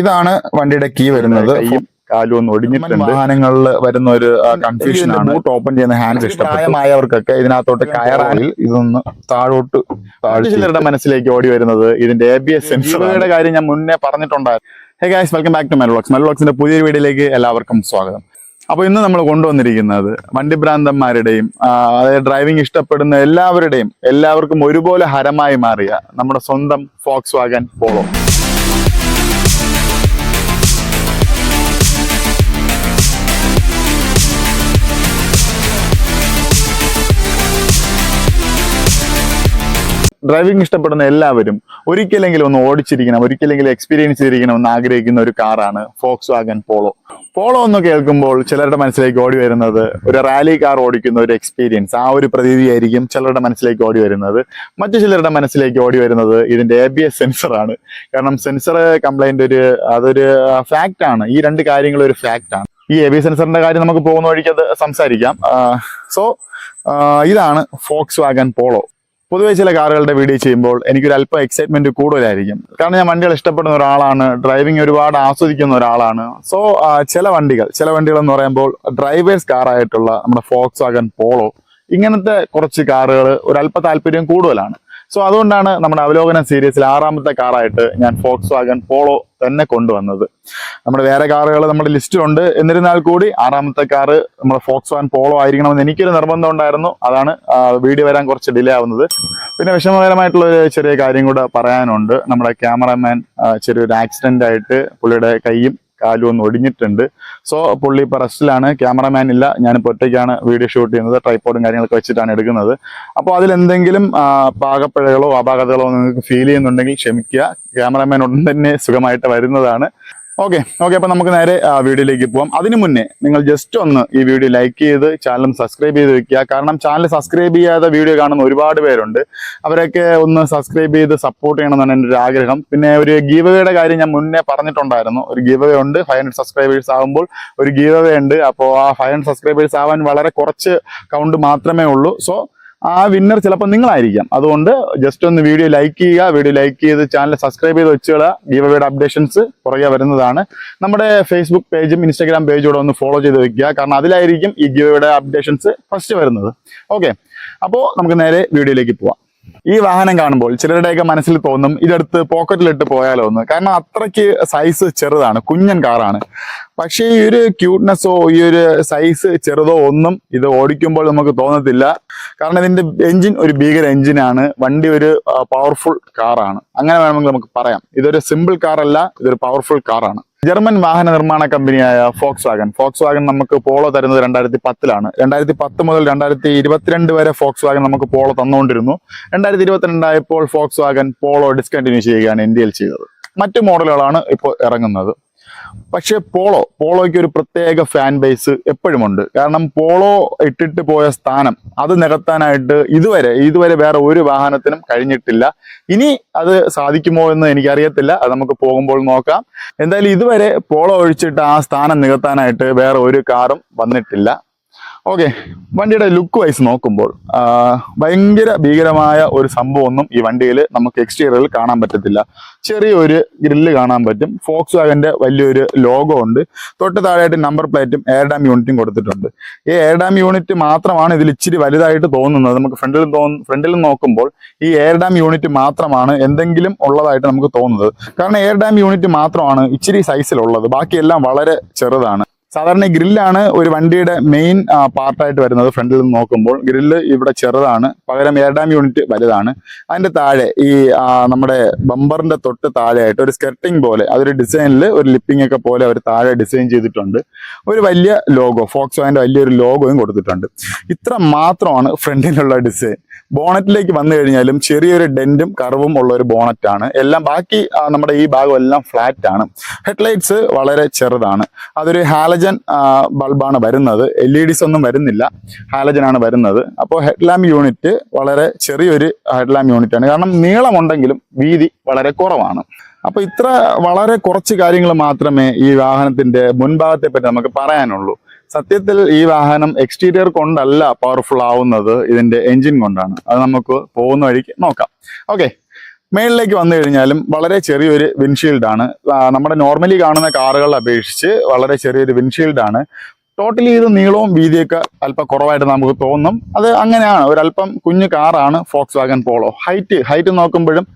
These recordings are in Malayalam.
ഇതാണ് വണ്ടിയുടെ കീ വരുന്നത്. കാലും ഒന്ന് ഒടിഞ്ഞിട്ടുണ്ട്. വാഹനങ്ങളിൽ വരുന്ന ഒരു കൺഫ്യൂഷൻ ആണ്. ഓപ്പൺ ചെയ്യുന്ന ഹാൻഡ് ഇഷ്ടമായവർക്കൊക്കെ ഇതിനകത്തോട്ട് കയറാനിൽ ഇതൊന്ന് താഴോട്ട് ചിലരുടെ മനസ്സിലേക്ക് ഓടി വരുന്നത് ഇതിന്റെ എ ബി എസ് സെൻസറുടെ കാര്യം ഞാൻ മുന്നേ പറഞ്ഞിട്ടുണ്ടായിരുന്നു. Hey guys welcome back to Melvox മെൽവോക്സിന്റെ പുതിയൊരു വീഡിയോയിലേക്ക് എല്ലാവർക്കും സ്വാഗതം. അപ്പോൾ ഇന്ന് നമ്മൾ കൊണ്ടുവന്നിരിക്കുന്നത് വണ്ടി ഭ്രാന്തന്മാരുടെയും അതായത് ഡ്രൈവിംഗ് ഇഷ്ടപ്പെടുന്ന എല്ലാവരുടെയും എല്ലാവർക്കും ഒരുപോലെ ഹരമായി മാറിയ നമ്മുടെ സ്വന്തം ഫോക്സ് വാഗൻ പോളോ ഡ്രൈവിംഗ് ഇഷ്ടപ്പെടുന്ന എല്ലാവരും ഒരിക്കലെങ്കിലും ഒന്ന് ഓടിച്ചിരിക്കണം ഒരിക്കലെങ്കിലും എക്സ്പീരിയൻസ് ചെയ്തിരിക്കണം എന്ന് ആഗ്രഹിക്കുന്ന ഒരു കാറാണ് ഫോക്സ് വാഗൻ പോളോ പോളോ എന്ന് കേൾക്കുമ്പോൾ ചിലരുടെ മനസ്സിലേക്ക് ഓടി വരുന്നത് ഒരു റാലി കാർ ഓടിക്കുന്ന ഒരു എക്സ്പീരിയൻസ് ആ ഒരു പ്രതീതിയായിരിക്കും ചിലരുടെ മനസ്സിലേക്ക് ഓടി വരുന്നത്. മറ്റു ചിലരുടെ മനസ്സിലേക്ക് ഓടി വരുന്നത് ഇതിന്റെ എ ബി എസ് സെൻസർ ആണ്. കാരണം സെൻസർ കംപ്ലൈന്റ് ഒരു അതൊരു ഫാക്റ്റ് ആണ്. ഈ രണ്ട് കാര്യങ്ങളും ഒരു ഫാക്റ്റ് ആണ്. ഈ എ ബി സെൻസറിന്റെ കാര്യം നമുക്ക് പോകുന്ന വഴിക്ക് അത് സംസാരിക്കാം. സോ ഇതാണ് ഫോക്സ് വാഗൻ പോളോ പൊതുവെ ചില കാറുകളുടെ വീഡിയോ ചെയ്യുമ്പോൾ എനിക്കൊരു അല്പം എക്സൈറ്റ്മെന്റ് കൂടുതലായിരിക്കും. കാരണം ഞാൻ വണ്ടികൾ ഇഷ്ടപ്പെടുന്ന ഒരാളാണ് ഡ്രൈവിംഗ് ഒരുപാട് ആസ്വദിക്കുന്ന ഒരാളാണ്. സോ ചില വണ്ടികൾ ചില വണ്ടികൾ എന്ന് പറയുമ്പോൾ ഡ്രൈവേഴ്സ് കാറായിട്ടുള്ള നമ്മുടെ ഫോക്സ് വാഗൻ പോളോ ഇങ്ങനത്തെ കുറച്ച് കാറുകൾ ഒരല്പ താല്പര്യം കൂടുതലാണ്. സോ അതുകൊണ്ടാണ് നമ്മുടെ അവലോകന സീരീസിൽ ആറാമത്തെ കാറായിട്ട് ഞാൻ ഫോക്സ് വാഗൻ പോളോ തന്നെ കൊണ്ടുവന്നത്. നമ്മുടെ വേറെ കാറുകൾ നമ്മുടെ ലിസ്റ്റിലുണ്ട്. എന്നിരുന്നാൽ കൂടി ആറാമത്തെ കാറ് നമ്മുടെ ഫോക്സ് വാൻ പോളോ ആയിരിക്കണമെന്ന് എനിക്കൊരു നിർബന്ധം ഉണ്ടായിരുന്നു. അതാണ് വീഡിയോ വരാൻ കുറച്ച് ഡിലേ ആവുന്നത്. പിന്നെ വിഷമകരമായിട്ടുള്ള ഒരു ചെറിയ കാര്യം കൂടെ പറയാനുണ്ട്. നമ്മുടെ ക്യാമറമാൻ ചെറിയൊരു ആക്സിഡന്റ് ആയിട്ട് പുള്ളിയുടെ കൈയും കാലും ഒന്ന് ഒടിഞ്ഞിട്ടുണ്ട്. സോ പുള്ളി ഇപ്പൊ റെസ്റ്റിലാണ്. ക്യാമറമാൻ ഇല്ല. ഞാനിപ്പോൾ ഒറ്റയ്ക്കാണ് വീഡിയോ ഷൂട്ട് ചെയ്യുന്നത്. ട്രൈപ്പോർഡും കാര്യങ്ങളൊക്കെ വെച്ചിട്ടാണ് എടുക്കുന്നത്. അപ്പോൾ അതിലെന്തെങ്കിലും പാകപ്പിഴകളോ അപാകതകളോ നിങ്ങൾക്ക് ഫീൽ ചെയ്യുന്നുണ്ടെങ്കിൽ ക്ഷമിക്കുക. ക്യാമറമാൻ ഉടൻ തന്നെ സുഖമായിട്ട് വരുന്നതാണ്. ഓക്കെ ഓക്കെ അപ്പൊ നമുക്ക് നേരെ വീഡിയോയിലേക്ക് പോവാം. അതിനു മുന്നേ നിങ്ങൾ ജസ്റ്റ് ഒന്ന് ഈ വീഡിയോ ലൈക്ക് ചെയ്ത് ചാനൽ സബ്സ്ക്രൈബ് ചെയ്ത് വെക്കുക. കാരണം ചാനൽ സബ്സ്ക്രൈബ് ചെയ്യാതെ വീഡിയോ കാണുന്ന ഒരുപാട് പേരുണ്ട്. അവരൊക്കെ ഒന്ന് സബ്സ്ക്രൈബ് ചെയ്ത് സപ്പോർട്ട് ചെയ്യണമെന്നാണ് എന്റെ ഒരു ആഗ്രഹം. പിന്നെ ഒരു ഗീവവേയുടെ കാര്യം ഞാൻ മുന്നേ പറഞ്ഞിട്ടുണ്ടായിരുന്നു. ഒരു ഗീവവേ ഉണ്ട് ഫൈവ് ഹൺഡ്രഡ് സബ്സ്ക്രൈബേഴ്സ് ആകുമ്പോൾ ഒരു ഗീവവേ ഉണ്ട്. അപ്പോൾ ആ ഫൈവ് ഹൺഡ്രഡ് സബ്സ്ക്രൈബേഴ്സ് ആവാൻ വളരെ കുറച്ച് കൗണ്ട് മാത്രമേ ഉള്ളൂ. സോ ആ വിന്നർ ചിലപ്പോൾ നിങ്ങളായിരിക്കാം. അതുകൊണ്ട് ജസ്റ്റ് ഒന്ന് വീഡിയോ ലൈക്ക് ചെയ്യുക വീഡിയോ ലൈക്ക് ചെയ്ത് ചാനൽ സബ്സ്ക്രൈബ് ചെയ്ത് വെച്ചുകള. ഗീവയുടെ അപ്ഡേഷൻസ് പുറകെ വരുന്നതാണ്. നമ്മുടെ ഫേസ്ബുക്ക് പേജും ഇൻസ്റ്റാഗ്രാം പേജും ഒന്ന് ഫോളോ ചെയ്ത് വെക്കുക. കാരണം അതിലായിരിക്കും ഈ ഗീവയുടെ അപ്ഡേഷൻസ് ഫസ്റ്റ് വരുന്നത്. ഓക്കെ അപ്പോൾ നമുക്ക് നേരെ വീഡിയോയിലേക്ക് പോവാം. ഈ വാഹനം കാണുമ്പോൾ ചിലരുടെയൊക്കെ മനസ്സിൽ തോന്നും ഇതെടുത്ത് പോക്കറ്റിലിട്ട് പോയാലോ എന്ന്. കാരണം അത്രയ്ക്ക് സൈസ് ചെറുതാണ്. കുഞ്ഞൻ കാറാണ് പക്ഷേ ഈ ഒരു ക്യൂട്ട്നെസ്സോ ഈ ഒരു സൈസ് ചെറുതോ ഒന്നും ഇത് ഓടിക്കുമ്പോൾ നമുക്ക് തോന്നത്തില്ല. കാരണം ഇതിന്റെ എഞ്ചിൻ ഒരു ഭീകര എഞ്ചിനാണ് വണ്ടി ഒരു പവർഫുൾ കാറാണ് അങ്ങനെ വേണമെങ്കിൽ നമുക്ക് പറയാം. ഇതൊരു സിമ്പിൾ കാറല്ല ഇതൊരു പവർഫുൾ കാറാണ് ജർമ്മൻ വാഹന നിർമ്മാണ കമ്പനിയായ ഫോക്സ് വാഗൻ ഫോക്സ് വാഗൻ നമുക്ക് പോളോ തരുന്നത് രണ്ടായിരത്തി പത്തിലാണ് രണ്ടായിരത്തി പത്ത് മുതൽ രണ്ടായിരത്തി ഇരുപത്തിരണ്ട് വരെ ഫോക്സ് വാഗൻ നമുക്ക് പോളോ തന്നുകൊണ്ടിരുന്നു. രണ്ടായിരത്തി ഇരുപത്തിരണ്ടായപ്പോൾ ഫോക്സ് വാഗൻ പോളോ ഡിസ്കണ്ടിന്യൂ ചെയ്യുകയാണ് ഇന്ത്യയിൽ ചെയ്തത്. മറ്റു മോഡലുകളാണ് ഇപ്പോൾ ഇറങ്ങുന്നത്. പക്ഷേ പോളോ പോളോയ്ക്ക് ഒരു പ്രത്യേക ഫാൻ ബേസ് എപ്പോഴും ഉണ്ട് കാരണം പോളോ ഇട്ടിട്ട് പോയ സ്ഥാനം അത് നികത്താനായിട്ട് ഇതുവരെ ഇതുവരെ വേറെ ഒരു വാഹനത്തിനും കഴിഞ്ഞിട്ടില്ല. ഇനി അത് സാധിക്കുമോ എന്ന് എനിക്കറിയത്തില്ല. അത് നമുക്ക് പോകുമ്പോൾ നോക്കാം. എന്തായാലും ഇതുവരെ പോളോ ഒഴിച്ചിട്ട് ആ സ്ഥാനം നികത്താനായിട്ട് വേറെ ഒരു കാറും വന്നിട്ടില്ല. ഓക്കെ വണ്ടിയുടെ ലുക്ക് വൈസ് നോക്കുമ്പോൾ ഭയങ്കര ഭീകരമായ ഒരു സംഭവമൊന്നും ഈ വണ്ടിയിൽ നമുക്ക് എക്സ്റ്റീരിയറിൽ കാണാൻ പറ്റത്തില്ല. ചെറിയൊരു ഗ്രില്ല് കാണാൻ പറ്റും. ഫോക്സ് വാഗന്റെ വലിയൊരു ലോഗോ ഉണ്ട്. തൊട്ട് താഴെയായിട്ട് നമ്പർ പ്ലേറ്റും എയർ ഡാം യൂണിറ്റും കൊടുത്തിട്ടുണ്ട്. ഈ എയർ ഡാം യൂണിറ്റ് മാത്രമാണ് ഇതിൽ ഇച്ചിരി വലുതായിട്ട് തോന്നുന്നത്. നമുക്ക് ഫ്രണ്ടിൽ തോന്നു ഫ്രണ്ടിൽ നോക്കുമ്പോൾ ഈ എയർ ഡാം യൂണിറ്റ് മാത്രമാണ് എന്തെങ്കിലും ഉള്ളതായിട്ട് നമുക്ക് തോന്നുന്നത്. കാരണം എയർ ഡാം യൂണിറ്റ് മാത്രമാണ് ഇച്ചിരി സൈസിലുള്ളത് ബാക്കിയെല്ലാം വളരെ ചെറുതാണ്. സാധാരണ ഗ്രില്ലാണ് ഒരു വണ്ടിയുടെ മെയിൻ പാർട്ടായിട്ട് വരുന്നത് ഫ്രണ്ടിൽ നിന്ന് നോക്കുമ്പോൾ. ഗ്രില്ല് ഇവിടെ ചെറുതാണ്. പകരം എയർ യൂണിറ്റ് വലുതാണ്. അതിന്റെ താഴെ ഈ നമ്മുടെ ബമ്പറിന്റെ തൊട്ട് താഴെയായിട്ട് ഒരു സ്കെർട്ടിങ് പോലെ അതൊരു ഡിസൈനിൽ ഒരു ലിപ്പിംഗ് ഒക്കെ പോലെ അവർ താഴെ ഡിസൈൻ ചെയ്തിട്ടുണ്ട്. ഒരു വലിയ ലോഗോ ഫോക്സ് വാന്റെ വലിയൊരു ലോഗോയും കൊടുത്തിട്ടുണ്ട്. ഇത്ര മാത്രമാണ് ഫ്രണ്ടിലുള്ള ഡിസൈൻ ബോണറ്റിലേക്ക് വന്നു കഴിഞ്ഞാലും ചെറിയൊരു ഡെന്റും കറവും ഉള്ള ഒരു ബോണറ്റാണ്. എല്ലാം ബാക്കി നമ്മുടെ ഈ ഭാഗം എല്ലാം ഫ്ലാറ്റ് ആണ്. ഹെഡ്ലൈറ്റ്സ് വളരെ ചെറുതാണ്. അതൊരു ഹാലജൻ ബൾബാണ് വരുന്നത്. എൽ ഇ ഡിസ് ഒന്നും വരുന്നില്ല. ഹാലജൻ ആണ് വരുന്നത്. അപ്പോൾ ഹെഡ്ലാമ്പ് യൂണിറ്റ് വളരെ ചെറിയൊരു ഹെഡ്ലാമ്പ് യൂണിറ്റ് ആണ് കാരണം നീളമുണ്ടെങ്കിലും വീതി വളരെ കുറവാണ്. അപ്പൊ ഇത്ര വളരെ കുറച്ച് കാര്യങ്ങൾ മാത്രമേ ഈ വാഹനത്തിന്റെ മുൻഭാഗത്തെ പറ്റി നമുക്ക് പറയാനുള്ളൂ. സത്യത്തിൽ ഈ വാഹനം എക്സ്റ്റീരിയർ കൊണ്ടല്ല പവർഫുൾ ആവുന്നത് ഇതിന്റെ എഞ്ചിൻ കൊണ്ടാണ്. അത് നമുക്ക് പോകുന്ന വഴിക്ക് നോക്കാം. ഓക്കെ മേളിലേക്ക് വന്നു കഴിഞ്ഞാലും വളരെ ചെറിയൊരു വിൻഷീൽഡാണ് നമ്മുടെ നോർമലി കാണുന്ന കാറുകളെ അപേക്ഷിച്ച് വളരെ ചെറിയൊരു വിൻഷീൽഡാണ് ടോട്ടലി ഇത് നീളവും വീതിയൊക്കെ അല്പം കുറവായിട്ട് നമുക്ക് തോന്നും. അത് അങ്ങനെയാണ്. ഒരല്പം കുഞ്ഞു കാറാണ് Volkswagen Polo height height നോക്കുമ്പോഴും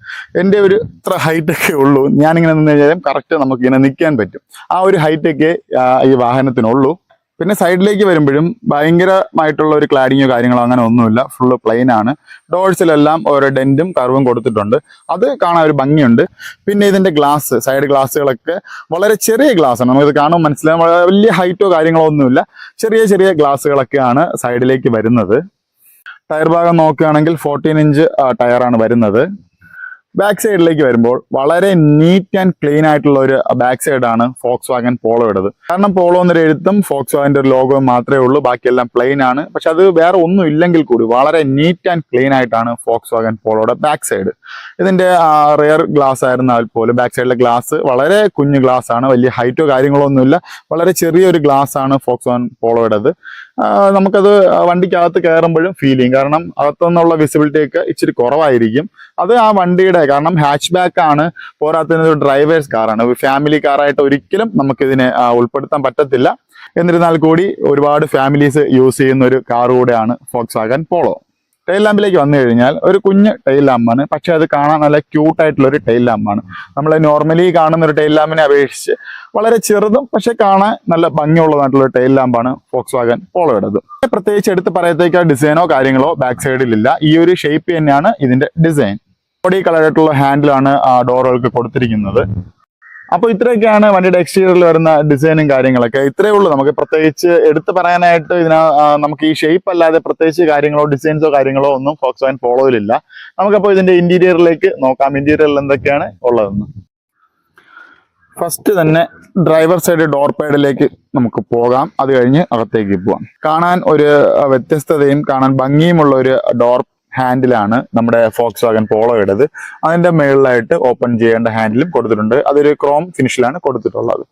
എന്റെ ഒരു ഇത്ര ഹൈറ്റ് ഒക്കെ ഉള്ളൂ. ഞാനിങ്ങനെ നിന്ന് കഴിഞ്ഞാലും കറക്റ്റ് നമുക്ക് ഇങ്ങനെ നിൽക്കാൻ പറ്റും. ആ ഒരു ഹൈറ്റൊക്കെ ഈ വാഹനത്തിനുള്ളൂ. പിന്നെ സൈഡിലേക്ക് വരുമ്പോഴും ഭയങ്കരമായിട്ടുള്ള ഒരു ക്ലാഡിങ്ങോ കാര്യങ്ങളോ അങ്ങനെ ഒന്നുമില്ല. ഫുള്ള് പ്ലെയിൻ ആണ്. ഡോഴ്സിലെല്ലാം ഓരോ ഡെന്റും കർവും കൊടുത്തിട്ടുണ്ട്. അത് കാണാൻ ഒരു ഭംഗിയുണ്ട്. പിന്നെ ഇതിന്റെ ഗ്ലാസ് സൈഡ് ഗ്ലാസ്സുകളൊക്കെ വളരെ ചെറിയ ഗ്ലാസ് ആണ്. നമുക്കിത് കാണുമ്പോൾ മനസ്സിലാകും വലിയ ഹൈറ്റോ കാര്യങ്ങളോ ഒന്നുമില്ല. ചെറിയ ചെറിയ ഗ്ലാസ്സുകളൊക്കെയാണ് സൈഡിലേക്ക് വരുന്നത്. ടയർ ഭാഗം നോക്കുകയാണെങ്കിൽ ഫോർട്ടീൻ ഇഞ്ച് ടയറാണ് വരുന്നത്. ബാക്ക് സൈഡിലേക്ക് വരുമ്പോൾ വളരെ നീറ്റ് ആൻഡ് ക്ലീൻ ആയിട്ടുള്ള ഒരു ബാക്ക് സൈഡാണ് ഫോക്സ് വാഗൻ പോളോ ഇടത് കാരണം പോളോ എന്നൊരു എഴുത്തും ഫോക്സ് വാഗന്റെ ഒരു ലോഗോ മാത്രമേ ഉള്ളൂ ബാക്കിയെല്ലാം പ്ലെയിൻ ആണ്. പക്ഷെ അത് വേറെ ഒന്നും ഇല്ലെങ്കിൽ കൂടി വളരെ നീറ്റ് ആൻഡ് ക്ലീൻ ആയിട്ടാണ് ഫോക്സ് വാഗൻ പോളോയുടെ ബാക്ക് സൈഡ് ഇതിന്റെ റിയർ ഗ്ലാസ് ആയിരുന്നാൽ പോലും ബാക്ക് സൈഡിലെ ഗ്ലാസ് വളരെ കുഞ്ഞു ഗ്ലാസ് ആണ് വലിയ ഹൈറ്റോ കാര്യങ്ങളോ ഒന്നുമില്ല. വളരെ ചെറിയൊരു ഗ്ലാസ് ആണ് ഫോക്സ് വാഗൻ പോളോയുടേത് നമുക്കത് വണ്ടിക്കകത്ത് കയറുമ്പോഴും ഫീൽ ചെയ്യും. കാരണം അകത്തുനിന്നുള്ള വിസിബിലിറ്റി ഒക്കെ ഇച്ചിരി കുറവായിരിക്കും. അത് ആ വണ്ടിയുടെ കാരണം ഹാച്ച് ബാക്ക് ആണ്. പോരാത്തതിന് ഒരു ഡ്രൈവേഴ്സ് കാറാണ് ഫാമിലി കാറായിട്ട് ഒരിക്കലും നമുക്കിതിനെ ഉൾപ്പെടുത്താൻ പറ്റത്തില്ല. എന്നിരുന്നാൽ കൂടി ഒരുപാട് ഫാമിലീസ് യൂസ് ചെയ്യുന്ന ഒരു കാർ കൂടെയാണ് ഫോക്സ് വാഗൻ പോളോ ടൈൽ ലാമ്പിലേക്ക് വന്നു കഴിഞ്ഞാൽ ഒരു കുഞ്ഞ് ടൈൽ ലാമ്പാണ് പക്ഷെ അത് കാണാൻ നല്ല ക്യൂട്ടായിട്ടുള്ള ഒരു ടൈൽ ലാമ്പാണ് നമ്മൾ നോർമലി കാണുന്ന ഒരു ടൈൽ ലാമ്പിനെ അപേക്ഷിച്ച് വളരെ ചെറുതും പക്ഷെ കാണാൻ നല്ല ഭംഗിയുള്ളതായിട്ടുള്ള ടൈൽ ലാമ്പാണ് ഫോക്സ് വാഗൻ പോളോയുടേത് പ്രത്യേകിച്ച് എടുത്ത് പറയത്തേക്ക് ഡിസൈനോ കാര്യങ്ങളോ ബാക്ക് സൈഡിലില്ല ഈ ഒരു ഷേപ്പ് തന്നെയാണ് ഇതിന്റെ ഡിസൈൻ ബോഡി കളറായിട്ടുള്ള ഹാൻഡിലാണ് ഡോറുകൾക്ക് കൊടുത്തിരിക്കുന്നത്. അപ്പോൾ ഇത്രയൊക്കെയാണ് വണ്ടിയുടെ എക്സ്റ്റീരിയറിൽ വരുന്ന ഡിസൈനും കാര്യങ്ങളൊക്കെ. ഇത്രയേ ഉള്ളൂ. നമുക്ക് പ്രത്യേകിച്ച് എടുത്തു പറയാനായിട്ട് ഇതിന നമുക്ക് ഈ ഷേപ്പ് അല്ലാതെ പ്രത്യേകിച്ച് കാര്യങ്ങളോ ഡിസൈൻസോ കാര്യങ്ങളോ ഒന്നും ഫോക്സ് വാൻ ഫോളോയിലില്ല നമുക്കപ്പോൾ ഇതിന്റെ ഇന്റീരിയറിലേക്ക് നോക്കാം. ഇന്റീരിയറിൽ എന്തൊക്കെയാണ് ഉള്ളതെന്ന്. ഫസ്റ്റ് തന്നെ ഡ്രൈവർ സൈഡ് ഡോർ പാഡിലേക്ക് നമുക്ക് പോകാം. അത് കഴിഞ്ഞ് അകത്തേക്ക് പോവാം. കാണാൻ ഒരു വ്യത്യസ്തതയും കാണാൻ ഭംഗിയുമുള്ള ഒരു ഡോർ ഹാൻഡിലാണ് നമ്മുടെ ഫോക്സ് വാഗൻ പോളോയുടേത് അതിന്റെ മുകളിലായിട്ട് ഓപ്പൺ ചെയ്യേണ്ട ഹാൻഡിലും കൊടുത്തിട്ടുണ്ട്. അതൊരു ക്രോം ഫിനിഷിലാണ് കൊടുത്തിട്ടുള്ളത്.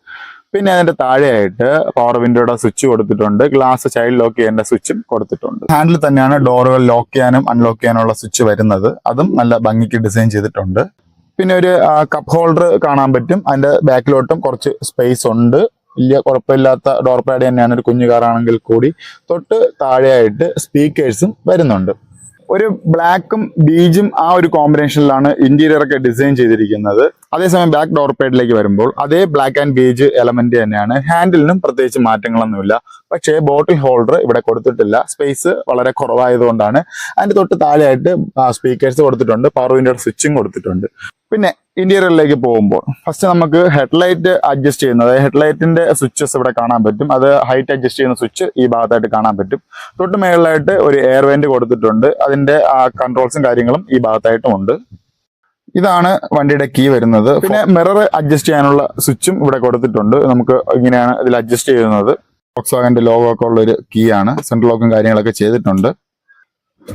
പിന്നെ അതിന്റെ താഴെയായിട്ട് പവർ വിൻഡോയുടെ സ്വിച്ച് കൊടുത്തിട്ടുണ്ട്. ഗ്ലാസ് ചൈൽഡ് ലോക്ക് ചെയ്യേണ്ട സ്വിച്ചും കൊടുത്തിട്ടുണ്ട്. ഹാൻഡിൽ തന്നെയാണ് ഡോറുകൾ ലോക്ക് ചെയ്യാനും അൺലോക്ക് ചെയ്യാനുള്ള സ്വിച്ച് വരുന്നത്. അതും നല്ല ഭംഗിക്ക് ഡിസൈൻ ചെയ്തിട്ടുണ്ട്. പിന്നെ ഒരു കപ്പ് ഹോൾഡർ കാണാൻ പറ്റും. അതിന്റെ ബാക്കിലോട്ടും കുറച്ച് സ്പേസ് ഉണ്ട്. വലിയ കുഴപ്പമില്ലാത്ത ഡോർ പാഡ് തന്നെയാണ് ഒരു കുഞ്ഞു കാറാണെങ്കിൽ കൂടി. തൊട്ട് താഴെയായിട്ട് സ്പീക്കേഴ്സും വരുന്നുണ്ട്. ഒരു ബ്ലാക്കും ബീജും ആ ഒരു കോമ്പിനേഷനിലാണ് ഇന്റീരിയർ ഒക്കെ ഡിസൈൻ ചെയ്തിരിക്കുന്നത്. അതേസമയം ബാക്ക് ഡോർ പേഡിലേക്ക് വരുമ്പോൾ അതേ ബ്ലാക്ക് ആൻഡ് ബീജ് എലമെന്റ് തന്നെയാണ്. ഹാൻഡിലിനും പ്രത്യേകിച്ച് മാറ്റങ്ങളൊന്നുമില്ല. പക്ഷേ ബോട്ടിൽ ഹോൾഡർ ഇവിടെ കൊടുത്തിട്ടില്ല. സ്പേസ് വളരെ കുറവായതുകൊണ്ടാണ്. അതിന്റെ തൊട്ട് താഴെയായിട്ട് സ്പീക്കേഴ്സ് കൊടുത്തിട്ടുണ്ട്. പവർ വിൻഡോ സ്വിച്ചും കൊടുത്തിട്ടുണ്ട്. പിന്നെ ഇന്റീരിയറിലേക്ക് പോകുമ്പോൾ ഫസ്റ്റ് നമുക്ക് ഹെഡ്ലൈറ്റ് അഡ്ജസ്റ്റ് ചെയ്യുന്നത്. ഹെഡ്ലൈറ്റിന്റെ സ്വിച്ചസ് ഇവിടെ കാണാൻ പറ്റും. അത് ഹൈറ്റ് അഡ്ജസ്റ്റ് ചെയ്യുന്ന സ്വിച്ച് ഈ ഭാഗത്തായിട്ട് കാണാൻ പറ്റും. തൊട്ട് മേളിലായിട്ട് ഒരു എയർ വെന്റ് കൊടുത്തിട്ടുണ്ട്. അതിന്റെ ആ കൺട്രോൾസും കാര്യങ്ങളും ഈ ഭാഗത്തായിട്ടും ഉണ്ട്. ഇതാണ് വണ്ടിയുടെ കീ വരുന്നത്. പിന്നെ മിറർ അഡ്ജസ്റ്റ് ചെയ്യാനുള്ള സ്വിച്ചും ഇവിടെ കൊടുത്തിട്ടുണ്ട്. നമുക്ക് ഇങ്ങനെയാണ് ഇതിൽ അഡ്ജസ്റ്റ് ചെയ്യുന്നത്. ഫോക്സ് വാഗന്റെ ലോഗോ ഒക്കെ ഉള്ള ഒരു കീ ആണ് സെൻട്രൽ ലോക്കും കാര്യങ്ങളൊക്കെ ചെയ്തിട്ടുണ്ട്.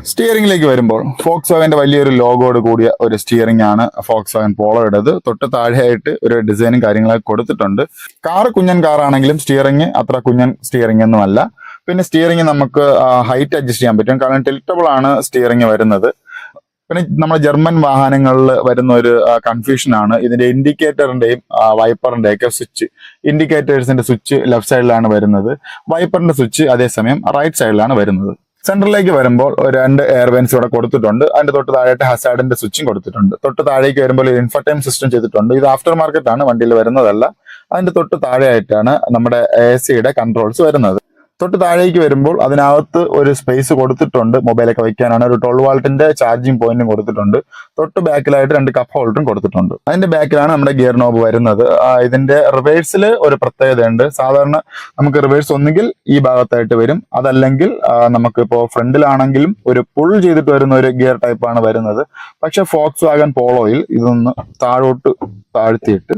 സ്റ്റിയറിംഗിലേക്ക് വരുമ്പോൾ ഫോക്സ് വാഗന്റെ വലിയൊരു ലോഗോട് കൂടിയ ഒരു സ്റ്റിയറിംഗ് ആണ് ഫോക്സ് വാഗൻ പോളോയുടേത് തൊട്ട് താഴെയായിട്ട് ഒരു ഡിസൈനും കാര്യങ്ങളൊക്കെ കൊടുത്തിട്ടുണ്ട്. കാറ് കുഞ്ഞൻ കാറാണെങ്കിലും സ്റ്റിയറിംഗ് അത്ര കുഞ്ഞൻ സ്റ്റിയറിംഗ് ഒന്നുമല്ല പിന്നെ സ്റ്റിയറിംഗ് നമുക്ക് ഹൈറ്റ് അഡ്ജസ്റ്റ് ചെയ്യാൻ പറ്റും. കാരണം ടിൽറ്റബിൾ ആണ് സ്റ്റിയറിംഗ് വരുന്നത്. പിന്നെ നമ്മുടെ ജർമ്മൻ വാഹനങ്ങളിൽ വരുന്ന ഒരു കൺഫ്യൂഷൻ ആണ്. ഇതിന്റെ ഇൻഡിക്കേറ്ററിന്റെയും വൈപ്പറിന്റെ ഒക്കെ സ്വിച്ച് ഇൻഡിക്കേറ്റേഴ്സിന്റെ സ്വിച്ച് ലെഫ്റ്റ് സൈഡിലാണ് വരുന്നത്. വൈപ്പറിന്റെ സ്വിച്ച് അതേസമയം റൈറ്റ് സൈഡിലാണ് വരുന്നത്. സെന്ററിലേക്ക് വരുമ്പോൾ രണ്ട് എയർ വെൻസ് ഇവിടെ കൊടുത്തിട്ടുണ്ട്. അതിന്റെ തൊട്ട് താഴെയായിട്ട് ഹസാഡിന്റെ സ്വിച്ചും കൊടുത്തിട്ടുണ്ട്. തൊട്ട് താഴേക്ക് വരുമ്പോൾ ഒരു ഇൻഫർടൈം സിസ്റ്റം ചെയ്തിട്ടുണ്ട്. ഇത് ആഫ്റ്റർ മാർക്കറ്റ് ആണ് വണ്ടിയിൽ വരുന്നതല്ല. അതിന്റെ തൊട്ട് താഴെയായിട്ടാണ് നമ്മുടെ എ സിയുടെ കൺട്രോൾസ് വരുന്നത്. തൊട്ട് താഴേക്ക് വരുമ്പോൾ അതിനകത്ത് ഒരു സ്പേസ് കൊടുത്തിട്ടുണ്ട്. മൊബൈലൊക്കെ വെക്കാനാണ് ഒരു ട്വൽവ് വാൾട്ടിന്റെ ചാർജിങ് പോയിന്റും കൊടുത്തിട്ടുണ്ട്. തൊട്ട് ബാക്കിലായിട്ട് രണ്ട് കപ്പ് ഹോൾഡറും കൊടുത്തിട്ടുണ്ട്. അതിന്റെ ബാക്കിലാണ് നമ്മുടെ ഗിയർ നോബ് വരുന്നത്. ഇതിന്റെ റിവേഴ്സിൽ ഒരു പ്രത്യേകതയുണ്ട്. സാധാരണ നമുക്ക് റിവേഴ്സ് ഒന്നുകിൽ ഈ ഭാഗത്തായിട്ട് വരും. അതല്ലെങ്കിൽ നമുക്ക് ഇപ്പോൾ ഫ്രണ്ടിലാണെങ്കിലും ഒരു പുൾ ചെയ്തിട്ട് വരുന്ന ഒരു ഗിയർ ടൈപ്പാണ് വരുന്നത്. പക്ഷെ ഫോക്സ് വാഗൻ പോളോയിൽ ഇതൊന്ന് താഴോട്ട് താഴ്ത്തിയിട്ട്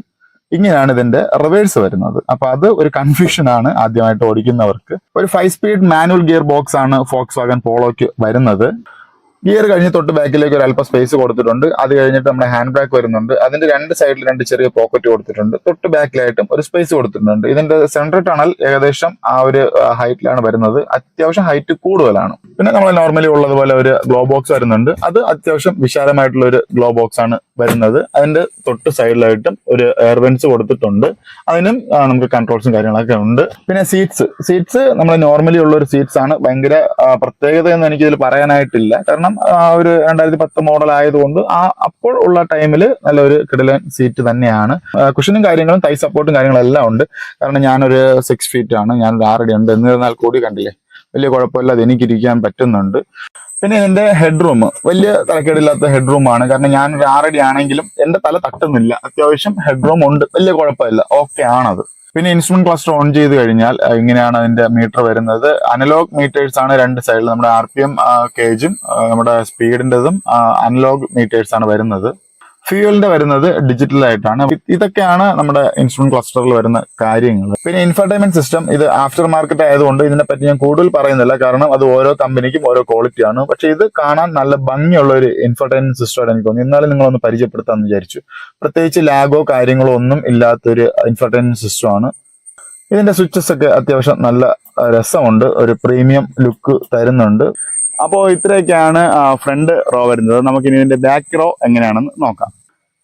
ഇങ്ങനെയാണ് ഇതിന്റെ റിവേഴ്സ് വരുന്നത്. അപ്പൊ അത് ഒരു കൺഫ്യൂഷൻ ആണ് ആദ്യമായിട്ട് ഓടിക്കുന്നവർക്ക്. ഒരു five speed manual gear box ആണ് ഫോക്സ് വാഗൻ പോളോയ്ക്ക് വരുന്നത്. ഗിയർ കഴിഞ്ഞ് തൊട്ട് ബാക്കിലേക്ക് ഒരു അല്പം സ്പേസ് കൊടുത്തിട്ടുണ്ട്. അത് കഴിഞ്ഞിട്ട് നമ്മുടെ ഹാൻഡ് ബ്രേക്ക് വരുന്നുണ്ട്. അതിന്റെ രണ്ട് സൈഡിൽ രണ്ട് ചെറിയ പോക്കറ്റ് കൊടുത്തിട്ടുണ്ട്. തൊട്ട് ബാക്കിലായിട്ടും ഒരു സ്പേസ് കൊടുത്തിട്ടുണ്ട്. ഇതിന്റെ സെൻട്രൽ ടണൽ ഏകദേശം ആ ഒരു ഹൈറ്റിലാണ് വരുന്നത്. അത്യാവശ്യം ഹൈറ്റ് കൂടുതലാണ്. പിന്നെ നമ്മൾ നോർമലി ഉള്ളതുപോലെ ഒരു ഗ്ലോ ബോക്സ് വരുന്നുണ്ട്. അത് അത്യാവശ്യം വിശാലമായിട്ടുള്ള ഒരു ഗ്ലോ ബോക്സ് ആണ് വരുന്നത്. അതിന്റെ തൊട്ട് സൈഡിലായിട്ടും ഒരു എയർവെൻസ് കൊടുത്തിട്ടുണ്ട്. അതിനും നമുക്ക് കൺട്രോൾസും കാര്യങ്ങളൊക്കെ ഉണ്ട്. പിന്നെ സീറ്റ്സ് സീറ്റ്സ് നമ്മൾ നോർമലി ഉള്ള ഒരു സീറ്റ്സ് ആണ്. ഭയങ്കര പ്രത്യേകത എന്ന് എനിക്ക് ഇതിൽ പറയാനായിട്ടില്ല. കാരണം ആ ഒരു രണ്ടായിരത്തി പത്ത് മോഡൽ ആയതുകൊണ്ട് ആ അപ്പോൾ ഉള്ള ടൈമിൽ നല്ലൊരു കിടലൻ സീറ്റ് തന്നെയാണ്. കുഷനും കാര്യങ്ങളും തൈ സപ്പോർട്ടും കാര്യങ്ങളും എല്ലാം ഉണ്ട്. കാരണം ഞാനൊരു സിക്സ് ഫീറ്റ് ആണ് ഞാനൊരു ആറടി ഉണ്ട്. എന്നിരുന്നാൽ കൂടി കണ്ടില്ലേ വലിയ കുഴപ്പമില്ലാതെ എനിക്ക് ഇരിക്കാൻ പറ്റുന്നുണ്ട്. പിന്നെ ഇതിന്റെ ഹെഡ് റൂം വലിയ തലക്കേടില്ലാത്ത ഹെഡ് റൂം ആണ്. കാരണം ഞാൻ ഒരു ആറടി ആണെങ്കിലും എന്റെ തല തട്ടുന്നില്ല. അത്യാവശ്യം ഹെഡ് റൂം ഉണ്ട്. വലിയ കുഴപ്പമില്ല. ഓക്കെ ആണത്. പിന്നെ ഇൻസ്ട്രുമെന്റ് ക്ലസ്റ്റർ ഓൺ ചെയ്ത് കഴിഞ്ഞാൽ ഇങ്ങനെയാണ് അതിന്റെ മീറ്റർ വരുന്നത്. അനലോഗ് മീറ്റേഴ്സ് ആണ് രണ്ട് സൈഡിൽ നമ്മുടെ ആർ പി എം കേജും നമ്മുടെ സ്പീഡിന്റെതും അനലോഗ് മീറ്റേഴ്സ് ആണ് വരുന്നത്. ഫ്യൂവലിന്റെ വരുന്നത് ഡിജിറ്റൽ ആയിട്ടാണ്. ഇതൊക്കെയാണ് നമ്മുടെ ഇൻസ്ട്രുമെന്റ് ക്ലസ്റ്ററിൽ വരുന്ന കാര്യങ്ങൾ. പിന്നെ ഇൻഫർടൈൻമെന്റ് സിസ്റ്റം ഇത് ആഫ്റ്റർ മാർക്കറ്റ് ആയതുകൊണ്ട് ഇതിനെ പറ്റി ഞാൻ കൂടുതൽ പറയുന്നില്ല. കാരണം അത് ഓരോ കമ്പനിക്കും ഓരോ ക്വാളിറ്റിയാണ് പക്ഷെ ഇത് കാണാൻ നല്ല ഭംഗിയുള്ള ഒരു ഇൻഫർടൈൻമെന്റ് സിസ്റ്റം ആയിട്ട് എനിക്ക് തോന്നുന്നു എന്നാലും നിങ്ങളൊന്ന് പരിചയപ്പെടുത്താമെന്ന് വിചാരിച്ചു. പ്രത്യേകിച്ച് ലാഗോ കാര്യങ്ങളോ ഒന്നും ഇല്ലാത്തൊരു ഇൻഫർടൈൻമെന്റ് സിസ്റ്റമാണ് ഇതിന്റെ സ്വിച്ചസ് ഒക്കെ അത്യാവശ്യം നല്ല രസമുണ്ട്. ഒരു പ്രീമിയം ലുക്ക് തരുന്നുണ്ട്. അപ്പോൾ ഇത്രയൊക്കെയാണ് ഫ്രണ്ട് റോ വരുന്നത്. നമുക്കിനി ഇതിന്റെ ബാക്ക് റോ എങ്ങനെയാണെന്ന് നോക്കാം.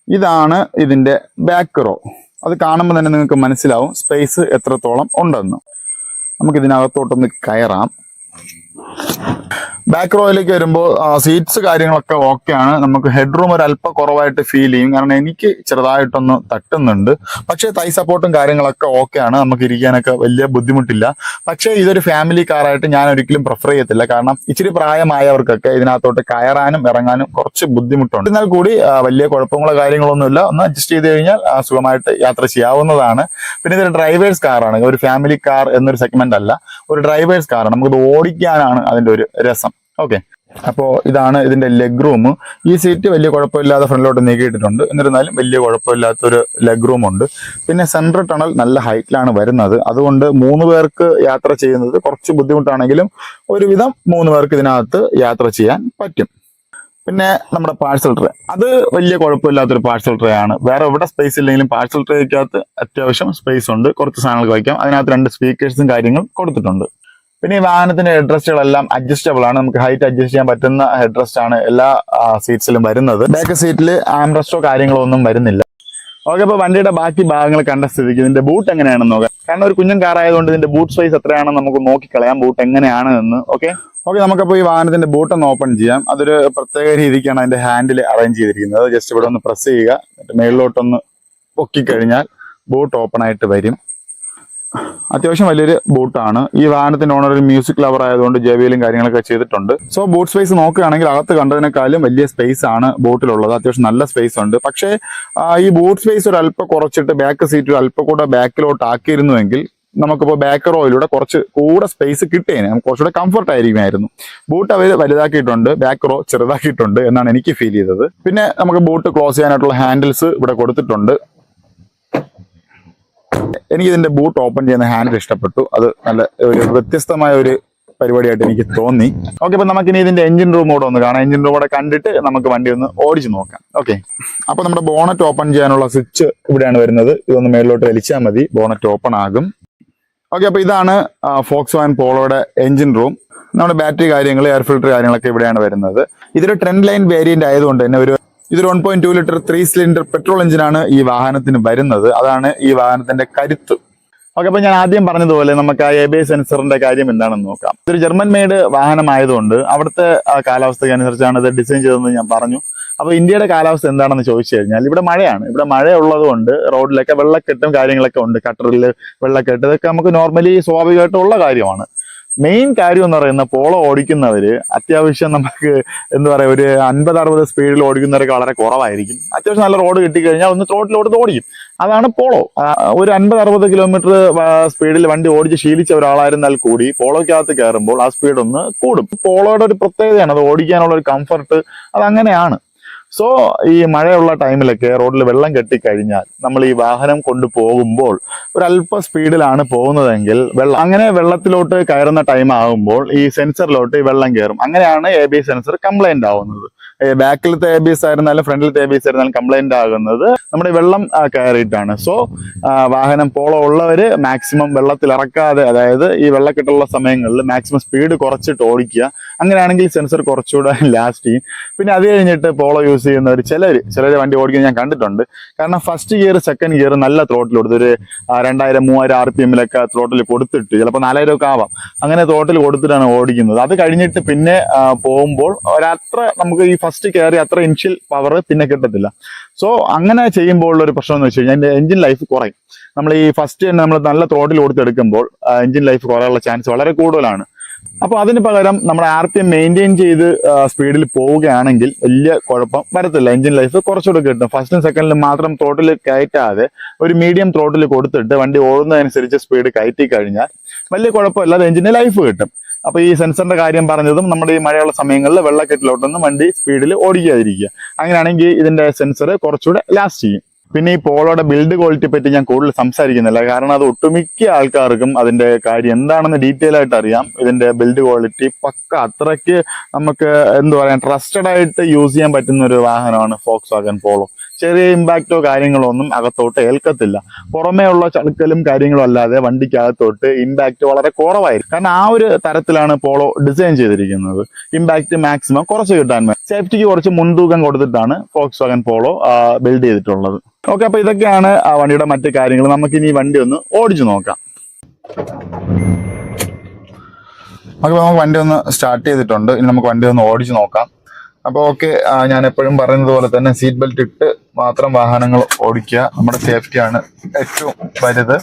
ഇതാണ് ഇതിന്റെ ബാക്ക് റോ അത് കാണുമ്പോൾ തന്നെ നിങ്ങൾക്ക് മനസ്സിലാവും സ്പേസ് എത്രത്തോളം ഉണ്ടെന്ന്. നമുക്കിതിനകത്തോട്ടൊന്ന് കയറാം. ബാക്ക് റോയിലേക്ക് വരുമ്പോൾ സീറ്റ്സ് കാര്യങ്ങളൊക്കെ ഓക്കെ ആണ്. നമുക്ക് ഹെഡ് റൂം ഒരു അല്പം കുറവായിട്ട് ഫീൽ ചെയ്യും. കാരണം എനിക്ക് ചെറുതായിട്ടൊന്ന് തട്ടുന്നുണ്ട്. പക്ഷേ തൈ സപ്പോർട്ടും കാര്യങ്ങളൊക്കെ ഓക്കെ ആണ്. നമുക്ക് ഇരിക്കാനൊക്കെ വലിയ ബുദ്ധിമുട്ടില്ല. പക്ഷേ ഇതൊരു ഫാമിലി കാറായിട്ട് ഞാൻ ഒരിക്കലും പ്രിഫർ ചെയ്യത്തില്ല. കാരണം ഇച്ചിരി പ്രായമായവർക്കൊക്കെ ഇതിനകത്തോട്ട് കയറാനും ഇറങ്ങാനും കുറച്ച് ബുദ്ധിമുട്ടുണ്ട്. എന്നാൽ കൂടി വലിയ കുഴപ്പങ്ങളോ കാര്യങ്ങളൊന്നുമില്ല. ഒന്ന് അഡ്ജസ്റ്റ് ചെയ്ത് കഴിഞ്ഞാൽ സുഖമായിട്ട് യാത്ര ചെയ്യാവുന്നതാണ്. പിന്നെ ഇതൊരു ഡ്രൈവേഴ്സ് കാറാണ് ഒരു ഫാമിലി കാർ എന്നൊരു സെഗ്മെന്റ് അല്ല. ഒരു ഡ്രൈവേഴ്സ് കാറാണ് നമുക്കിത് ഓടിക്കാനാണ് അതിന്റെ ഒരു രസം. ഓക്കെ. അപ്പോൾ ഇതാണ് ഇതിന്റെ ലെഗ് റൂം ഈ സീറ്റ് വലിയ കുഴപ്പമില്ലാതെ ഫ്രണ്ടിലോട്ട് നീക്കിയിട്ടിട്ടുണ്ട്. എന്നിരുന്നാലും വലിയ കുഴപ്പമില്ലാത്തൊരു ലെഗ് റൂം ഉണ്ട്. പിന്നെ സെൻട്രൽ ടണൽ നല്ല ഹൈറ്റിലാണ് വരുന്നത്. അതുകൊണ്ട് മൂന്ന് പേർക്ക് യാത്ര ചെയ്യുന്നത് കുറച്ച് ബുദ്ധിമുട്ടാണെങ്കിലും ഒരുവിധം മൂന്ന് പേർക്ക് ഇതിനകത്ത് യാത്ര ചെയ്യാൻ പറ്റും. പിന്നെ നമ്മുടെ പാഴ്സൽ ട്രേ അത് വലിയ കുഴപ്പമില്ലാത്തൊരു പാഴ്സൽ ട്രേ ആണ്. വേറെ എവിടെ സ്പേസ് ഇല്ലെങ്കിലും പാഴ്സൽ ട്രേക്കകത്ത് അത്യാവശ്യം സ്പേസ് ഉണ്ട്. കുറച്ച് സാധനങ്ങൾ വയ്ക്കാം. അതിനകത്ത് രണ്ട് സ്പീക്കേഴ്സും കാര്യങ്ങളും കൊടുത്തിട്ടുണ്ട്. പിന്നെ ഈ വാഹനത്തിന്റെ ഹെഡ് റെസ്റ്റുകളെല്ലാം അഡ്ജസ്റ്റബിൾ ആണ്. നമുക്ക് ഹൈറ്റ് അഡ്ജസ്റ്റ് ചെയ്യാൻ പറ്റുന്ന ഹെഡ് റെസ്റ്റ് ആണ് എല്ലാ സീറ്റ്സിലും വരുന്നത്. ബാക്ക് സീറ്റിൽ ആംറെസ്റ്റോ കാര്യങ്ങളോ ഒന്നും വരുന്നില്ല. ഓക്കെ അപ്പൊ വണ്ടിയുടെ ബാക്കി ഭാഗങ്ങൾ കണ്ട സ്ഥിതിക്ക് ഇതിന്റെ ബൂട്ട് എങ്ങനെയാണെന്ന് നോക്കാം. കാരണം ഒരു കുഞ്ഞൻ കാറായതുകൊണ്ട് ഇതിന്റെ ബൂട്ട് സൈസ് എത്രയാണെന്ന് നമുക്ക് നോക്കിക്കളയാം. ബൂട്ട് എങ്ങനെയാണ് എന്ന്. ഓക്കെ ഓക്കെ നമുക്കപ്പോൾ ഈ വാഹനത്തിന്റെ ബൂട്ട് ഒന്ന് ഓപ്പൺ ചെയ്യാം. അതൊരു പ്രത്യേക രീതിക്കാണ് അതിന്റെ ഹാൻഡിൽ അറേഞ്ച് ചെയ്തിരിക്കുന്നത്. ജസ്റ്റ് ഇവിടെ ഒന്ന് പ്രസ് ചെയ്യുക. എന്നിട്ട് പൊക്കി കഴിഞ്ഞാൽ ബൂട്ട് ഓപ്പൺ ആയിട്ട് വരും. അത്യാവശ്യം വലിയൊരു ബൂട്ടാണ്. ഈ വാഹനത്തിന്റെ ഓണർ ഒരു മ്യൂസിക് ലവർ ആയതുകൊണ്ട് ജെവിയിലും കാര്യങ്ങളൊക്കെ ചെയ്തിട്ടുണ്ട്. സോ ബൂട്ട് സ്പേസ് നോക്കുകയാണെങ്കിൽ അകത്ത് കണ്ടതിനേക്കാളും വലിയ സ്പേസ് ആണ് ബോട്ടിലുള്ളത്. അത്യാവശ്യം നല്ല സ്പേസ് ഉണ്ട്. പക്ഷേ ഈ ബൂട്ട് സ്പേസ് ഒരു അല്പം കുറച്ചിട്ട് ബാക്ക് സീറ്റ് ഒരു അല്പം കൂടെ ബാക്കിലോട്ട് ആക്കിയിരുന്നുവെങ്കിൽ നമുക്കിപ്പോൾ ബാക്ക് റോയിലൂടെ കുറച്ച് കൂടെ സ്പേസ് കിട്ടിയേനെ. നമുക്ക് കുറച്ചുകൂടെ കംഫർട്ട് ആയിരിക്കുമായിരുന്നു. ബൂട്ട് അവർ വലുതാക്കിയിട്ടുണ്ട് ബാക്ക് റോ ചെറുതാക്കിയിട്ടുണ്ട് എന്നാണ് എനിക്ക് ഫീൽ ചെയ്തത്. പിന്നെ നമുക്ക് ബൂട്ട് ക്ലോസ് ചെയ്യാനായിട്ടുള്ള ഹാൻഡിൽസ് ഇവിടെ കൊടുത്തിട്ടുണ്ട്. എനിക്ക് ഇതിന്റെ ബൂട്ട് ഓപ്പൺ ചെയ്യുന്ന ഹാൻഡിൽ ഇഷ്ടപ്പെട്ടു. അത് നല്ല ഒരു വ്യത്യസ്തമായ ഒരു പരിപാടിയായിട്ട് എനിക്ക് തോന്നി. ഓക്കെ അപ്പൊ നമുക്കിനി ഇതിന്റെ എഞ്ചിൻ റൂം കൂടെ ഒന്ന് കാണാം. എഞ്ചിൻ റൂം കണ്ടിട്ട് നമുക്ക് വണ്ടി ഒന്ന് ഓടിച്ചു നോക്കാം. ഓക്കെ അപ്പൊ നമ്മുടെ ബോണറ്റ് ഓപ്പൺ ചെയ്യാനുള്ള സ്വിച്ച് ഇവിടെയാണ് വരുന്നത്. ഇതൊന്ന് മേളിലോട്ട് വലിച്ചാൽ മതി. ബോണറ്റ് ഓപ്പൺ ആകും. ഓക്കെ അപ്പൊ ഇതാണ് ഫോക്സ് വാൻ പോളോയുടെ എഞ്ചിൻ റൂം നമ്മുടെ ബാറ്ററി കാര്യങ്ങൾ എയർ ഫിൽറ്റർ കാര്യങ്ങളൊക്കെ ഇവിടെയാണ് വരുന്നത്. ഇതൊരു ട്രെൻഡ് ലൈൻ വേരിയന്റ് ആയതുകൊണ്ട് തന്നെ ഒരു ഇതൊരു one point two litre three cylinder petrol എഞ്ചിനാണ് ഈ വാഹനത്തിന് വരുന്നത്. അതാണ് ഈ വാഹനത്തിന്റെ കരുത്ത്. ഓക്കെ അപ്പൊ ഞാൻ ആദ്യം പറഞ്ഞതുപോലെ നമുക്ക് ആ എ ബി സെൻസറിന്റെ കാര്യം എന്താണെന്ന് നോക്കാം. ഇതൊരു ജർമ്മൻ മെയ്ഡ് വാഹനമായതുകൊണ്ട് അവിടുത്തെ കാലാവസ്ഥയ്ക്ക് അനുസരിച്ചാണ് ഇത് ഡിസൈൻ ചെയ്തതെന്ന് ഞാൻ പറഞ്ഞു. അപ്പൊ ഇന്ത്യയുടെ കാലാവസ്ഥ എന്താണെന്ന് ചോദിച്ചു കഴിഞ്ഞാൽ ഇവിടെ മഴയാണ്. ഇവിടെ മഴ ഉള്ളത് റോഡിലൊക്കെ വെള്ളക്കെട്ടും കാര്യങ്ങളൊക്കെ ഉണ്ട്. കട്ടറിൽ വെള്ളക്കെട്ട്. ഇതൊക്കെ നമുക്ക് നോർമലി സ്വാഭാവികമായിട്ടുള്ള കാര്യമാണ്. മെയിൻ കാര്യം എന്ന് പറയുന്ന പോളോ ഓടിക്കുന്നവര് അത്യാവശ്യം നമുക്ക് എന്താ പറയുക ഒരു അൻപത് അറുപത് സ്പീഡിൽ ഓടിക്കുന്നവരൊക്കെ വളരെ കുറവായിരിക്കും. അത്യാവശ്യം നല്ല റോഡ് കിട്ടിക്കഴിഞ്ഞാൽ ഒന്ന് ത്രോട്ടിലോട്ട് ഓടിക്കും. അതാണ് പോളോ ഒരു അൻപത് അറുപത് കിലോമീറ്റർ സ്പീഡിൽ വണ്ടി ഓടിച്ച് ശീലിച്ച ഒരാളായിരുന്നാൽ കൂടി പോളോയ്ക്കകത്ത് കയറുമ്പോൾ ആ സ്പീഡ് ഒന്ന് കൂടും. പോളോയുടെ ഒരു പ്രത്യേകതയാണ് അത് ഓടിക്കാനുള്ള ഒരു കംഫർട്ട് അത് അങ്ങനെയാണ്. സോ ഈ മഴയുള്ള ടൈമിലൊക്കെ റോഡിൽ വെള്ളം കെട്ടിക്കഴിഞ്ഞാൽ നമ്മൾ ഈ വാഹനം കൊണ്ട് പോകുമ്പോൾ ഒരല്പ സ്പീഡിലാണ് പോകുന്നതെങ്കിൽ വെള്ളം അങ്ങനെ വെള്ളത്തിലോട്ട് കയറുന്ന ടൈം ആകുമ്പോൾ ഈ സെൻസറിലോട്ട് ഈ വെള്ളം കയറും അങ്ങനെയാണ് എ ബി സെൻസർ കംപ്ലൈന്റ് ആവുന്നത്. ബാക്കിലത്തെ എ ബി എസ് ആയിരുന്നാലും ബി എസ് ആയിരുന്നാലും കംപ്ലൈന്റ് ആകുന്നത് നമ്മുടെ വെള്ളം കയറിയിട്ടാണ്. സോ വാഹനം പോളോ ഉള്ളവര് മാക്സിമം വെള്ളത്തിൽ ഇറക്കാതെ അതായത് ഈ വെള്ളക്കെട്ടുള്ള സമയങ്ങളിൽ മാക്സിമം സ്പീഡ് കുറച്ചിട്ട് ഓടിക്കുക. അങ്ങനെയാണെങ്കിൽ സെൻസർ കുറച്ചുകൂടെ ലാസ്റ്റ് ചെയ്യും. പിന്നെ അത് കഴിഞ്ഞിട്ട് പോളോ യൂസ് ചെയ്യുന്നവർ ചിലർ ചിലർ വണ്ടി ഓടിക്കുന്നത് ഞാൻ കണ്ടിട്ടുണ്ട്. കാരണം ഫസ്റ്റ് ഗിയർ സെക്കൻഡ് ഗിയർ നല്ല ത്രോട്ടിൽ കൊടുത്ത് ഒരു രണ്ടായിരം മൂവായിരം ആർ പി എമ്മിലൊക്കെ ത്രോട്ടിൽ കൊടുത്തിട്ട് ചിലപ്പോൾ നാലായിരം ഒക്കെ ആവാം. അങ്ങനെ ത്രോട്ടിൽ കൊടുത്തിട്ടാണ് ഓടിക്കുന്നത്. അത് കഴിഞ്ഞിട്ട് പിന്നെ പോകുമ്പോൾ ഒരത്ര നമുക്ക് ഈ ഫസ്റ്റ് കയറി അത്ര ഇൻഷ്യൽ പവർ പിന്നെ കിട്ടത്തില്ല. സോ അങ്ങനെ ചെയ്യുമ്പോൾ ഒരു പ്രശ്നം എന്ന് വെച്ച് കഴിഞ്ഞാൽ എന്റെ എഞ്ചിൻ ലൈഫ് കുറയും. നമ്മൾ ഈ ഫസ്റ്റ് തന്നെ നമ്മൾ നല്ല തോട്ടിൽ കൊടുത്തെടുക്കുമ്പോൾ എഞ്ചിൻ ലൈഫ് കുറയാനുള്ള ചാൻസ് വളരെ കൂടുതലാണ്. അപ്പോൾ അതിന് പകരം നമ്മുടെ ആർ പി എം മെയിന്റെയിൻ ചെയ്ത് സ്പീഡിൽ പോവുകയാണെങ്കിൽ വലിയ കുഴപ്പം വരത്തില്ല. എഞ്ചിൻ ലൈഫ് കുറച്ചുകൂടെ കിട്ടും. ഫസ്റ്റും സെക്കൻഡിലും മാത്രം ത്രോട്ടിൽ കയറ്റാതെ ഒരു മീഡിയം ത്രോട്ടിൽ കൊടുത്തിട്ട് വണ്ടി ഓടുന്നതനുസരിച്ച് സ്പീഡ് കയറ്റി കഴിഞ്ഞാൽ വലിയ കുഴപ്പമില്ലാതെ എഞ്ചിന് ലൈഫ് കിട്ടും. അപ്പൊ ഈ സെൻസറിന്റെ കാര്യം പറഞ്ഞതും നമ്മുടെ ഈ മഴയുള്ള സമയങ്ങളിൽ വെള്ളക്കെട്ടിലോട്ടൊന്നും വണ്ടി സ്പീഡിൽ ഓടിക്കാതിരിക്കുക. അങ്ങനെയാണെങ്കിൽ ഇതിന്റെ സെൻസർ കുറച്ചുകൂടെ ലാസ്റ്റ് ചെയ്യും. പിന്നെ ഈ പോളോയുടെ ബിൽഡ് ക്വാളിറ്റി പറ്റി ഞാൻ കൂടുതൽ സംസാരിക്കുന്നില്ല. കാരണം അത് ഒട്ടുമിക്ക ആൾക്കാർക്കും അതിന്റെ കാര്യം എന്താണെന്ന് ഡീറ്റെയിൽ ആയിട്ട് അറിയാം. ഇതിന്റെ ബിൽഡ് ക്വാളിറ്റി പക്ക അത്രയ്ക്ക് നമുക്ക് എന്താ പറയാ ട്രസ്റ്റഡ് ആയിട്ട് യൂസ് ചെയ്യാൻ പറ്റുന്ന ഒരു വാഹനമാണ് ഫോക്സ് വാഗൻ പോളോ ചെറിയ ഇമ്പാക്റ്റോ കാര്യങ്ങളോ ഒന്നും അകത്തോട്ട് ഏൽക്കത്തില്ല. പുറമേ ഉള്ള ചളുക്കലും കാര്യങ്ങളും അല്ലാതെ വണ്ടിക്കകത്തോട്ട് ഇമ്പാക്റ്റ് വളരെ കുറവായിരിക്കും. കാരണം ആ ഒരു തരത്തിലാണ് പോളോ ഡിസൈൻ ചെയ്തിരിക്കുന്നത്. ഇമ്പാക്റ്റ് മാക്സിമം കുറച്ച് കിട്ടാൻ സേഫ്റ്റിക്ക് കുറച്ച് മുൻതൂക്കം കൊടുത്തിട്ടാണ് ഫോക്സ് വാഗൻ പോളോ ബിൽഡ് ചെയ്തിട്ടുള്ളത്. ഓക്കെ അപ്പൊ ഇതൊക്കെയാണ് ആ വണ്ടിയുടെ മറ്റു കാര്യങ്ങൾ. നമുക്ക് ഇനി ഈ വണ്ടി ഒന്ന് ഓടിച്ചു നോക്കാം. നമുക്ക് നമുക്ക് വണ്ടി ഒന്ന് സ്റ്റാർട്ട് ചെയ്തിട്ടുണ്ട്. ഇനി നമുക്ക് വണ്ടി ഒന്ന് ഓടിച്ചു നോക്കാം. അപ്പോൾ ഓക്കെ ഞാൻ എപ്പോഴും പറയുന്നത് പോലെ തന്നെ സീറ്റ് ബെൽറ്റ് ഇട്ട് മാത്രം വാഹനങ്ങൾ ഓടിക്കുക. നമ്മുടെ സേഫ്റ്റി ആണ് ഏറ്റവും വലുത്.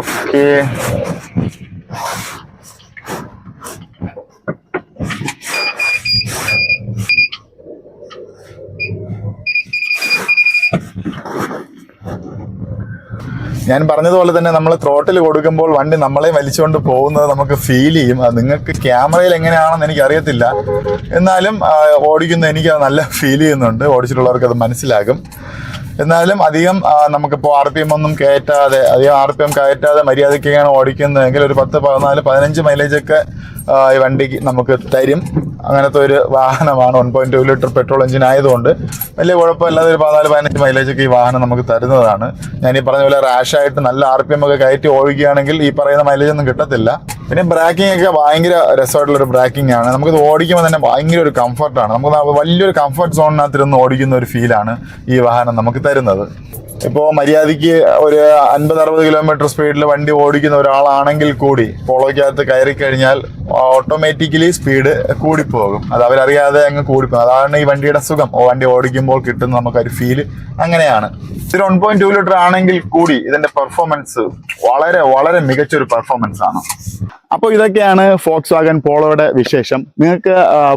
ഓക്കെ. ഞാൻ പറഞ്ഞതുപോലെ തന്നെ നമ്മൾ ത്രോട്ടിൽ കൊടുക്കുമ്പോൾ വണ്ടി നമ്മളെ വലിച്ചുകൊണ്ട് പോകുന്നത് നമുക്ക് ഫീൽ ചെയ്യും. അത് നിങ്ങൾക്ക് ക്യാമറയിൽ എങ്ങനെയാണെന്ന് എനിക്ക് അറിയത്തില്ല എന്നാലും ഓടിക്കുന്ന എനിക്ക് നല്ല ഫീൽ ചെയ്യുന്നുണ്ട്. ഓടിച്ചിട്ടുള്ളവർക്ക് അത് മനസ്സിലാകും. എന്നാലും അധികം നമുക്കിപ്പോൾ ആർ പി എം ഒന്നും കയറ്റാതെ അധികം ആർ പി എം കയറ്റാതെ മര്യാദയ്ക്കൊക്കെയാണ് ഓടിക്കുന്നതെങ്കിൽ ഒരു പത്ത് പതിനാല് പതിനഞ്ച് മൈലേജ് ഒക്കെ ഈ വണ്ടിക്ക് നമുക്ക് തരും. അങ്ങനത്തെ ഒരു വാഹനമാണ് one point two litre petrol engine ആയതുകൊണ്ട് വലിയ കുഴപ്പമില്ലാതെ ഒരു പതിനാല് പതിനഞ്ച് മൈലേജ് ഒക്കെ ഈ വാഹനം നമുക്ക് തരുന്നതാണ്. ഞാൻ ഈ പറഞ്ഞ പോലെ റാഷായിട്ട് നല്ല ആർ പി എം ഒക്കെ കയറ്റി ഓടിക്കുകയാണെങ്കിൽ ഈ പറയുന്ന മൈലേജ് ഒന്നും കിട്ടത്തില്ല. പിന്നെ ബ്രാക്കിംഗ് ഒക്കെ ഭയങ്കര രസമായിട്ടുള്ള ഒരു ബ്രാക്കിംഗ് ആണ്. നമുക്കിത് ഓടിക്കുമ്പോൾ തന്നെ ഭയങ്കര ഒരു കംഫർട്ടാണ് നമുക്ക് വലിയൊരു കംഫർട്ട് സോണിനകത്തിരുന്ന് ഓടിക്കുന്ന ഒരു ഫീലാണ് ഈ വാഹനം നമുക്ക് തരുന്നത്. ഇപ്പോൾ മര്യാദയ്ക്ക് ഒരു അൻപത് അറുപത് കിലോമീറ്റർ സ്പീഡിൽ വണ്ടി ഓടിക്കുന്ന ഒരാളാണെങ്കിൽ കൂടി പോളോയ്ക്കകത്ത് കയറി കഴിഞ്ഞാൽ ഓട്ടോമാറ്റിക്കലി സ്പീഡ് കൂടിപ്പോകും. അത് അവരറിയാതെ അങ്ങ് കൂടിപ്പോകും. അതാണ് ഈ വണ്ടിയുടെ സുഖം. വണ്ടി ഓടിക്കുമ്പോൾ കിട്ടുന്ന നമുക്കൊരു ഫീൽ അങ്ങനെയാണ്. ഇത് വൺ പോയിന്റ് ടു ലിറ്റർ ആണെങ്കിൽ കൂടി ഇതിന്റെ പെർഫോമൻസ് വളരെ വളരെ മികച്ചൊരു പെർഫോമൻസ് ആണ്. അപ്പോൾ ഇതൊക്കെയാണ് ഫോക്സ് വാഗൻ പോളോയുടെ വിശേഷം. നിങ്ങൾക്ക്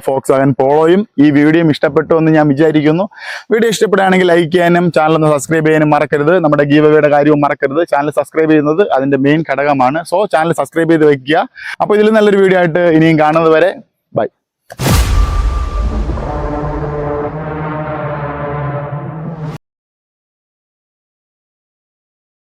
ഫോക്സ് വാഗൻ പോളോയും ഈ വീഡിയോയും ഇഷ്ടപ്പെട്ടു എന്ന് ഞാൻ വിചാരിക്കുന്നു. വീഡിയോ ഇഷ്ടപ്പെടുകയാണെങ്കിൽ ലൈക്ക് ചെയ്യാനും ചാനൽ ഒന്ന് സബ്സ്ക്രൈബ് ചെയ്യാനും മറക്കരുത്. നമ്മുടെ ഗീവയുടെ കാര്യവും മറക്കരുത്. ചാനൽ സബ്സ്ക്രൈബ് ചെയ്യുന്നത് അതിന്റെ മെയിൻ ഘടകമാണ്. സോ ചാനൽ സബ്സ്ക്രൈബ് ചെയ്ത് വെക്കുക. അപ്പോൾ ഇതിൽ നല്ലൊരു വീഡിയോ ആയിട്ട് ഇനിയും കാണുന്നത് വരെ ബൈ